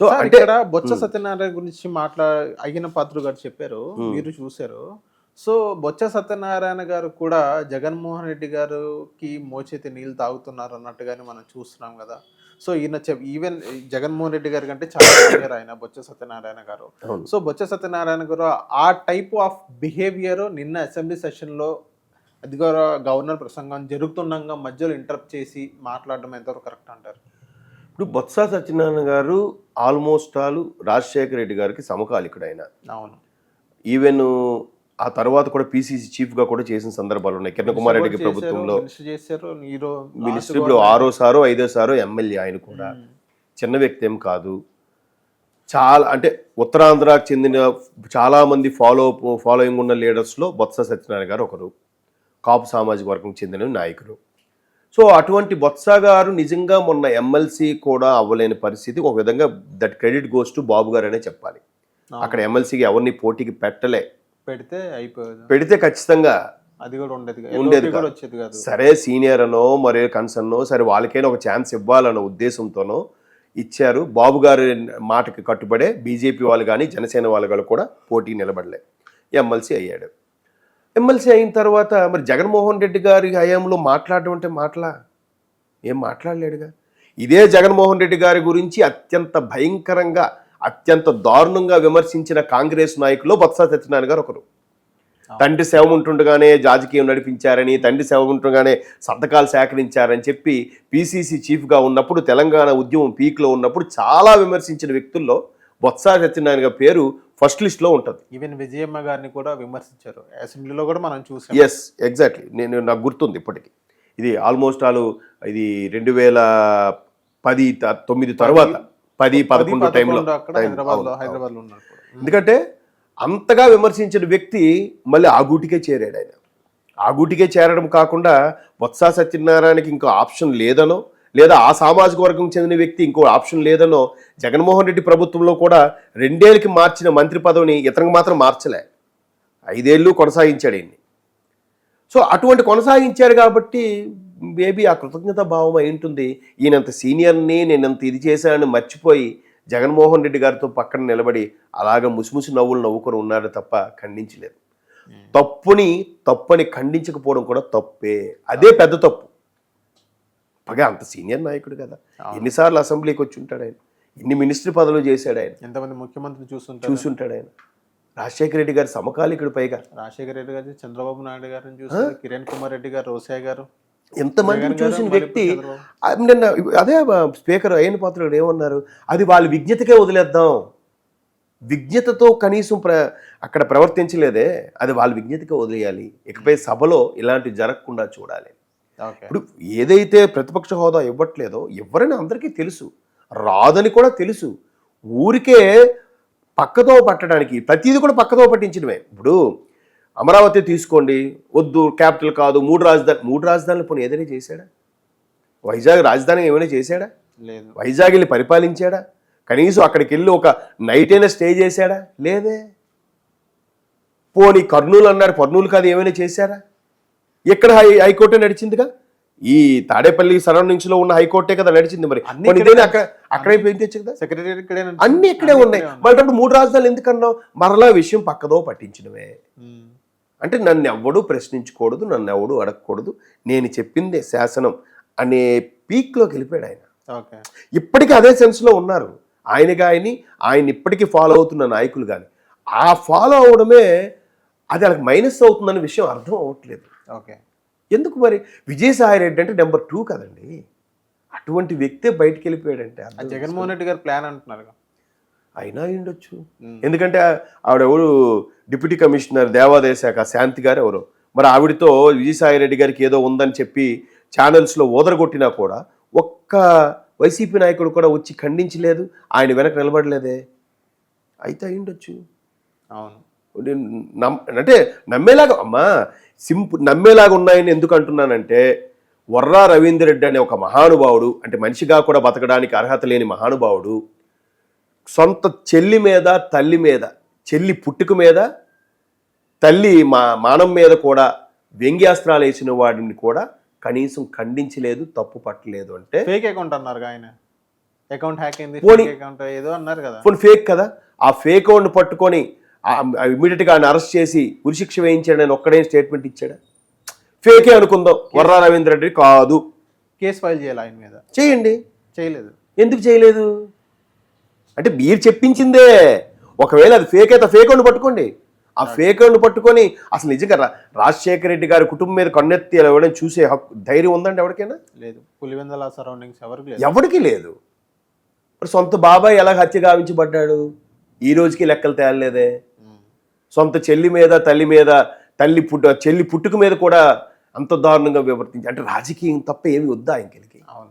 So అంటే ఇక్కడ బొత్స. సత్యనారాయణ గురించి మాట్లా అయ్యన పాత్రుడు గారు చెప్పారు. మీరు చూశారు సో బొత్స సత్యనారాయణ గారు కూడా జగన్మోహన్ రెడ్డి గారికి మోచేతి నీళ్ళు తాగుతున్నారు అన్నట్టుగానే మనం చూస్తున్నాం కదా సో ఈయన ఈవెన్ జగన్మోహన్ రెడ్డి గారి కంటే చాలా సీనియర్ ఆయన బొత్స సత్యనారాయణ గారు. సో బొత్స సత్యనారాయణ గారు ఆ టైప్ ఆఫ్ బిహేవియర్ నిన్న అసెంబ్లీ సెషన్లో అది గవర్నర్ ప్రసంగం జరుగుతుండగా మధ్యలో ఇంటరప్ట్ చేసి మాట్లాడడం ఎంతవరకు కరెక్ట్ అంటారు ఇప్పుడు బొత్స సత్యనారాయణ గారు ఆల్మోస్ట్ ఆల్ రాజశేఖర రెడ్డి గారికి సమకాలికుడు ఆయన అవును. ఈవెన్ ఆ తర్వాత కూడా పిసిసి చీఫ్గా కూడా చేసిన సందర్భాలు ఉన్నాయి. కిరణ్ కుమార్ రెడ్డి చేశారు, ప్రభుత్వంలో మినిస్ట్రీలో ఆరో సారో ఐదో సారో ఎమ్మెల్యే ఆయన కూడా. చిన్న వ్యక్తి ఏం కాదు. చాలా అంటే ఉత్తరాంధ్రకు చెందిన చాలా మంది ఫాలో ఫాలోయింగ్ ఉన్న లీడర్స్లో బొత్స సత్యనారాయణ గారు ఒకరు. కాపు సామాజిక వర్గం చెందిన నాయకులు. సో అటువంటి బొత్స గారు నిజంగా మొన్న ఎమ్మెల్సీ కూడా అవ్వలేని పరిస్థితి. ఒక విధంగా that credit goes to Babu గారు అనే చెప్పాలి అక్కడ ఎమ్మెల్సీకి ఎవరిని పోటీకి పెట్టలే. పెడితే అయిపోయేది. పెడితే ఖచ్చితంగా అది కూడా ఉండేది. ఉండేది. వచ్చేది కాదు. సరే సీనియర్ అనో మరే కన్సర్నో సరే వాళ్ళకైనా ఒక ఛాన్స్ ఇవ్వాలన్న ఉద్దేశంతోనో ఇచ్చారు. బాబు గారి మాటకి కట్టుబడే బీజేపీ వాళ్ళు కానీ జనసేన వాళ్ళు కూడా పోటీ నిలబడలే. ఎమ్మెల్సీ అయ్యాడు. ఎమ్మెల్సీ అయిన తర్వాత మరి జగన్మోహన్ రెడ్డి గారి హయాంలో మాట్లాడడం అంటే మాటలా? ఏం మాట్లాడలేడుగా? ఇదే జగన్మోహన్ రెడ్డి గారి గురించి అత్యంత భయంకరంగా అత్యంత దారుణంగా విమర్శించిన కాంగ్రెస్ నాయకులు బొత్స సత్యనారాయణ గారు ఒకరు. తండ్రి సేవ ఉంటుండగానే రాజకీయం నడిపించారని తండ్రి సేవ ఉంటుండగానే సంతకాలు సేకరించారని చెప్పి పిసిసి చీఫ్గా ఉన్నప్పుడు తెలంగాణ ఉద్యమం పీక్లో ఉన్నప్పుడు చాలా విమర్శించిన వ్యక్తుల్లో బొత్స సత్యనారాయణ గారి పేరు ఫస్ట్ లిస్ట్లో ఉంటుంది. ఈవెన్ విజయమ్మ గారిని కూడా విమర్శించారు. అసెంబ్లీలో కూడా మనం చూసాం. ఎస్ ఎగ్జాక్ట్లీ నేను నాకు గుర్తుంది ఇప్పటికి. ఇది ఆల్మోస్ట్ ఆల్ ఇది రెండు వేల పది తొమ్మిది తర్వాత పది పదకొండు టైంలో అక్కడ time. హైదరాబాద్లో అవును, హైదరాబాద్లో ఉన్నారు కూడా. ఎందుకంటే అంతగా విమర్శించిన వ్యక్తి మళ్ళీ ఆ గూటికే చేరాడు ఆయన. ఆ గూటికే చేరడం కాకుండా బొత్స సత్యనారాయణకి ఇంకో ఆప్షన్ లేదనో లేదా ఆ సామాజిక వర్గం చెందిన వ్యక్తి ఇంకో ఆప్షన్ లేదనో జగన్మోహన్ రెడ్డి ప్రభుత్వంలో కూడా రెండేళ్ళకి మార్చిన మంత్రి పదవిని ఇతనికి మాత్రం మార్చలే. ఐదేళ్ళు కొనసాగించాడు ఈయన్ని. సో అటువంటి కొనసాగించారు కాబట్టి మేబీ ఆ కృతజ్ఞత భావం అయి ఉంటుంది ఈయనంత సీనియర్ని నేనంత ఇది చేశానని మర్చిపోయి జగన్మోహన్ రెడ్డి గారితో పక్కన నిలబడి అలాగ ముసిముసి నవ్వులు నవ్వుకొని ఉన్నాడు తప్ప ఖండించలేదు. తప్పుని తప్పని ఖండించకపోవడం కూడా తప్పే. అదే పెద్ద తప్పు. పగా అంత సీనియర్ నాయకుడు కదా. ఎన్నిసార్లు అసెంబ్లీకి వచ్చి ఉంటాడు ఆయన. ఎన్ని మినిస్ట్రీ పదవులు చేశాడు ఆయన. ఎంతమంది ముఖ్యమంత్రులు చూస్తుంటారు చూసుంటాడు ఆయన. రాజశేఖర రెడ్డి గారి సమకాలికుడు పైగా. రాజశేఖర రెడ్డి గారు చంద్రబాబు నాయుడు గారిని చూస్తారు కిరణ్ కుమార్ రెడ్డి గారు రోసయ్య గారు. ఎంతమందిని గారు, చూసిన వ్యక్తి నిన్న అదే స్పీకర్ అయిన పాత్రుడు ఏమన్నారు? అది వాళ్ళ విజ్ఞతకే వదిలేద్దాం. విజ్ఞతతో కనీసం ప్ర అక్కడ ప్రవర్తించలేదే. అది వాళ్ళ విజ్ఞతకే వదిలేయాలి. ఇకపై సభలో ఇలాంటివి జరగకుండా చూడాలి. ఇప్పుడు ఏదైతే ప్రతిపక్ష హోదా ఇవ్వట్లేదో ఎవరైనా అందరికీ తెలుసు రాదని కూడా తెలుసు. ఊరికే పక్కతో పట్టడానికి ప్రతిదీ కూడా పక్కతో పట్టించడమే ఇప్పుడు అమరావతి తీసుకోండి వద్దు క్యాపిటల్ కాదు మూడు రాజధాని మూడు రాజధానులు పోనీ ఏదైనా చేశాడా? వైజాగ్ రాజధాని ఏమైనా చేశాడా? లేదు. వైజాగ్ వెళ్ళి పరిపాలించాడా? కనీసం అక్కడికి వెళ్ళి ఒక నైట్ అయినా స్టే చేశాడా? లేదే. పోనీ కర్నూలు అన్నారు కర్నూలు కాదు ఏమైనా చేశారా? ఎక్కడ హై హైకోర్టే నడిచిందిగా? ఈ తాడేపల్లి సరౌండింగ్స్లో ఉన్న హైకోర్టే కదా నడిచింది మరి. ఇక్కడే అక్కడ అక్కడే కదా? సెక్రటరీ ఇక్కడే అన్ని ఇక్కడే ఉన్నాయి. మరి మూడు రాజధానులు ఎందుకన్నావు మరలా విషయం పక్కదో పట్టించడమే అంటే నన్ను ఎవడు ప్రశ్నించకూడదు నన్ను ఎవడు అడగకూడదు. నేను చెప్పిందే శాసనం అనే పీక్లోకి వెళ్ళిపోయాడు ఆయన. ఇప్పటికీ అదే సెన్స్లో ఉన్నారు. ఆయన కానీ ఆయన ఇప్పటికీ ఫాలో అవుతున్న నాయకులు కానీ ఆ ఫాలో అవడమే అది వాళ్ళకి మైనస్ అవుతుందన్న విషయం అర్థం అవ్వట్లేదు. ఓకే. ఎందుకు మరి? విజయసాయి రెడ్డి అంటే నెంబర్ టూ కదండి. అటువంటి వ్యక్తే బయటికి వెళ్ళిపోయాడంటే జగన్మోహన్ రెడ్డి గారు ప్లాన్ అంటున్నారు అయినా ఉండొచ్చు. ఎందుకంటే ఆవిడ ఎవరు డిప్యూటీ కమిషనర్ దేవాదాయ శాఖ శాంతి గారు ఎవరు? మరి ఆవిడతో విజయసాయి రెడ్డి గారికి ఏదో ఉందని చెప్పి ఛానల్స్లో ఓదరగొట్టినా కూడా ఒక్క వైసీపీ నాయకుడు కూడా వచ్చి ఖండించలేదు. ఆయన వెనక నిలబడలేదే. అయితే అయి ఉండొచ్చు అవును. నమ్ అంటే నమ్మేలాగా అమ్మా సింపుల్ నమ్మేలాగా ఉన్నాయని ఎందుకు అంటున్నానంటే వర్రా రవీందర్ రెడ్డి అనే ఒక మహానుభావుడు అంటే మనిషిగా కూడా బతకడానికి అర్హత లేని మహానుభావుడు సొంత చెల్లి మీద తల్లి మీద చెల్లి పుట్టుక మీద తల్లి మా మానం మీద కూడా వ్యంగ్యాస్త్రాలు వేసిన వాడిని కూడా కనీసం ఖండించలేదు తప్పు పట్టలేదు అంటే ఫేక్ అకౌంట్ అన్నారు ఆయన అకౌంట్ హ్యాక్ అయింది. అకౌంట్ ఏదో అన్నారు కదా ఫోన్ ఫేక్ కదా ఆ ఫేక్ అకౌంట్ పట్టుకొని ఇమీడియట్గా ఆయన అరెస్ట్ చేసి ఉరిశిక్ష వేయించాడని ఒక్కడే స్టేట్మెంట్ ఇచ్చాడా? ఫేకే అనుకుందాం. వర్రా రవీంద్ర రెడ్డి కాదు. కేసు ఫైల్ చేయాలి ఆయన మీద. చేయండి. చేయలేదు. ఎందుకు చేయలేదు? అంటే మీరు చెప్పించిందే. ఒకవేళ అది ఫేక్ అయితే ఫేక్ అకౌంట్ పట్టుకోండి. ఆ ఫేక్ అకౌంట్ పట్టుకొని అసలు నిజంగా రాజశేఖర రెడ్డి గారి కుటుంబం మీద కన్నెత్తి ఎవరైనా చూసే హక్కు ధైర్యం ఉందండి ఎవరికైనా? లేదు. పులివెందల సరౌండింగ్స్ ఎవరికి లేదు. ఎవరికి లేదు. మరి సొంత బాబాయ్ ఎలా హత్య గావించబడ్డాడు? ఈ రోజుకి లెక్కలు తేలలేదే. సొంత చెల్లి మీద తల్లి మీద తల్లి పుట్టు చెల్లి పుట్టుక మీద కూడా అంత దారుణంగా వివర్తించి అంటే రాజకీయం తప్ప ఏమి వద్దా ఇంకెళ్ళకి? అవును.